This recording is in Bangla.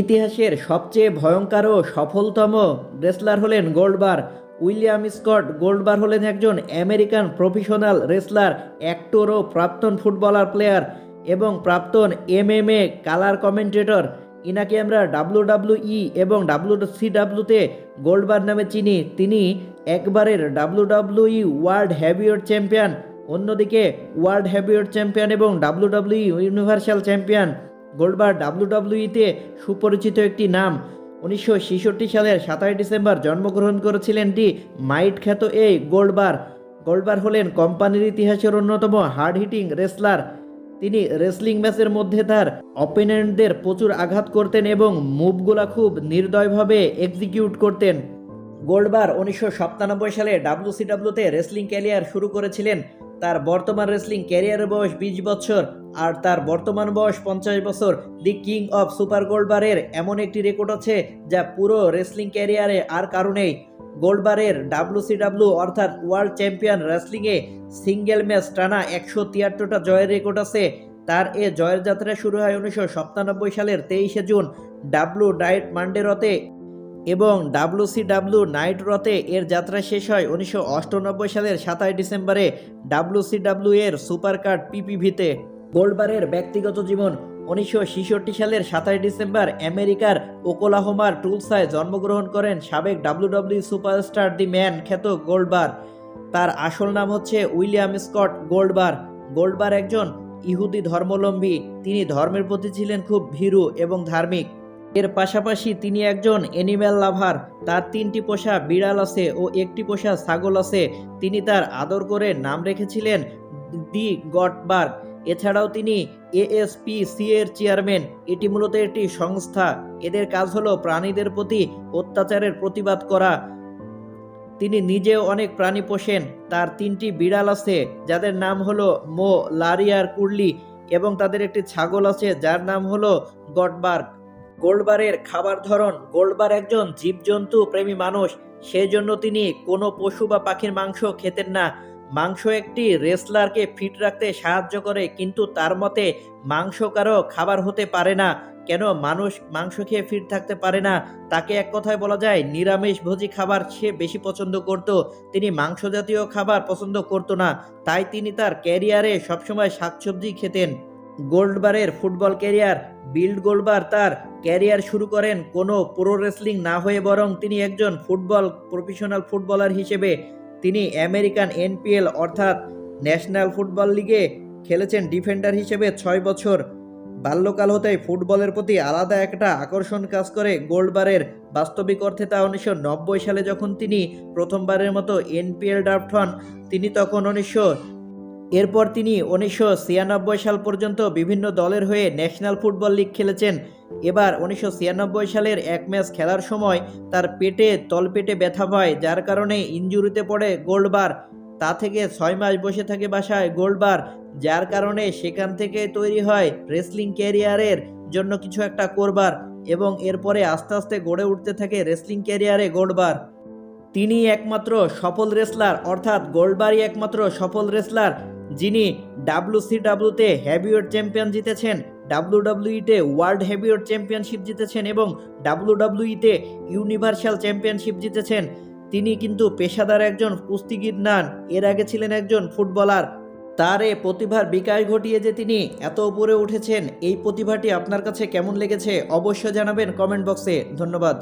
ইতিহাসের সবচেয়ে ভয়ঙ্কর ও সফলতম রেসলার হলেন গোল্ডবার। উইলিয়াম স্কট গোল্ডবার হলেন একজন আমেরিকান প্রফেশনাল রেসলার অ্যাক্টর ও প্রাক্তন ফুটবলার প্লেয়ার এবং প্রাক্তন এমএমএ কালার কমেন্টেটর। ইনাকে আমরা ডাব্লু ডাব্লু ই এবং ডাব্লু সি ডাব্লুতে গোল্ডবার নামে চিনি। তিনি একবারের W E world heavyweight champion, অন্যদিকে ওয়ার্ল্ড হ্যাভিওয়েট চ্যাম্পিয়ন এবং ডাব্লু ইউনিভার্সাল চ্যাম্পিয়ন। গোল্ডবার ডাব্লিউডাব্লিউইতে সুপরিচিত একটি নাম। উনিশশো ছেষট্টি সালের সাতাশ ডিসেম্বর জন্মগ্রহণ করেছিলেন টি মাইট খ্যাত এই গোল্ডবার। গোল্ডবার হলেন কোম্পানির ইতিহাসের অন্যতম হার্ড হিটিং রেসলার। তিনি রেসলিং ম্যাচের মধ্যে তার অপোনেন্টদের প্রচুর আঘাত করতেন এবং মুভগুলা খুব নির্দয়ভাবে এক্সিকিউট করতেন। গোল্ডবার উনিশশো সাতানব্বই সালে ডাব্লিউসিডাব্লিউতে রেসলিং ক্যারিয়ার শুরু করেছিলেন। তার বর্তমান রেসলিং ক্যারিয়ারের বয়স বিশ বছর, আর তার বর্তমান বয়স পঞ্চাশ বছর দি কিং অফ সুপার গোল্ডবারের এমন একটি রেকর্ড আছে যা পুরো রেসলিং ক্যারিয়ারে আর কারণেই গোল্ডবারের ডাব্লিউসিডাব্লিউ অর্থাৎ ওয়ার্ল্ড চ্যাম্পিয়ন রেসলিংয়ে সিঙ্গেল ম্যাচ টানা একশো তিয়াত্তরটা জয়ের রেকর্ড আছে। তার এ জয়ের যাত্রা শুরু হয় উনিশশো সাতানব্বই সালের তেইশে জুন। ডাব্লু ডাইট মান্ডেরতে এবং ডাব্লুসিডাব্লিউ নাইট রথে এর যাত্রা শেষ হয় উনিশশো সালের সাতাশ ডিসেম্বরে ডাব্লুসিডাব্লিউ এর সুপার কার্ড পিপিভিতে গোল্ডবারের ব্যক্তিগত জীবন উনিশশো ছেষট্টি সালের সাতাশ ডিসেম্বর আমেরিকার ওকোলাহোমার টুলসায় জন্মগ্রহণ করেন সাবেক ডাব্লিউডাব্লিউ সুপারস্টার দি ম্যান খ্যাত গোল্ডবার। তার আসল নাম হচ্ছে উইলিয়াম স্কট গোল্ডবার। গোল্ডবার একজন ইহুদি ধর্মলম্বী। তিনি ধর্মের প্রতি ছিলেন খুব ভীরু এবং ধার্মিক। এর পাশাপাশি তিনি একজন অ্যানিম্যাল লাভার তার তিনটি পোষা বিড়াল আছে ও একটি পোষা ছাগল আছে। তিনি তার আদর করে নাম রেখেছিলেন দি গটবার্গ। এছাড়াও তিনি এএসপিসি এর চেয়ারম্যান এটি মূলত একটি সংস্থা। এদের কাজ হলো প্রাণীদের প্রতি অত্যাচারের প্রতিবাদ করা। তিনি নিজেও অনেক প্রাণী পোষেন। তার তিনটি বিড়াল আছে, যাদের নাম হলো মো লারিয়ার কুর্লি এবং তাদের একটি ছাগল আছে, যার নাম হলো গটবার্গ। গোল্ডবারের খাবার ধরন, গোল্ডবার একজন জীবজন্তু প্রেমী মানুষ, সেজন্য তিনি কোনো পশু বা পাখির মাংস খেতেন না। মাংস একটি রেসলারকে ফিট রাখতে সাহায্য করে, কিন্তু তার মতে মাংস কারও খাবার হতে পারে না। কেন মানুষ মাংস খেয়ে ফিট থাকতে পারে না? তাকে এক কথায় বলা যায়, নিরামিষ ভোজী খাবার সে বেশি পছন্দ করত। তিনি মাংস জাতীয় খাবার পছন্দ করত না, তাই তিনি তার ক্যারিয়ারে সবসময় শাকসবজি খেতেন। গোল্ডবারের ফুটবল ক্যারিয়ার বিল্ড গোল্ডবার তার ক্যারিয়ার শুরু করেন কোনো প্রো রেসলিং না হয়ে বরং তিনি একজন ফুটবল প্রফেশনাল ফুটবলার হিসেবে তিনি আমেরিকান এনপিএল অর্থাৎ ন্যাশনাল ফুটবল লিগে খেলেছেন ডিফেন্ডার হিসেবে ছয় বছর। বাল্যকাল হতেই ফুটবলের প্রতি আলাদা একটা আকর্ষণ কাজ করে গোল্ডবারের বাস্তবিক অর্থে তা উনিশশো নব্বই সালে যখন তিনি প্রথমবারের মতো এনপিএল ড্রাফট হন, তিনি তখন উনিশশো এরপর তিনি উনিশশো ছিয়ানব্বই সাল পর্যন্ত বিভিন্ন দলের হয়ে ন্যাশনাল ফুটবল লিগ খেলেছেন। এবার উনিশশো ছিয়ানব্বই সালের এক ম্যাচ খেলার সময় তার পেটে তলপেটে ব্যথা পায় যার কারণে ইনজুরিতে পড়ে গোল্ডবার তা থেকে ছয় মাস বসে থাকে বাসায় গোল্ডবার যার কারণে সেখান থেকে তৈরি হয় রেসলিং ক্যারিয়ারের জন্য কিছু একটা করবার এবং এরপরে আস্তে আস্তে গড়ে উঠতে থাকে রেসলিং ক্যারিয়ারে গোল্ডবার তিনি একমাত্র সফল রেসলার, অর্থাৎ গোল্ডবারই একমাত্র সফল রেসলার। যিনি ডাব্লিউসিডাব্লিউতে হ্যাভিওয়েট চ্যাম্পিয়ন জিতেছেন ডাব্লিউডাব্লিউইতে ওয়ার্ল্ড হ্যাভিওয়েট চ্যাম্পিয়নশিপ জিতেছেন এবং ডাব্লিউডাব্লিউইতে ইউনিভার্সাল চ্যাম্পিয়নশিপ জিতেছেন। তিনি কিন্তু পেশাদার একজন কুস্তিগির নান, এর আগে ছিলেন একজন ফুটবলার। তার এ প্রতিভার বিকাশ ঘটিয়ে যে তিনি এত উপরে উঠেছেন, এই প্রতিভাটি আপনার কাছে কেমন লেগেছে অবশ্যই জানাবেন কমেন্ট বক্সে। ধন্যবাদ।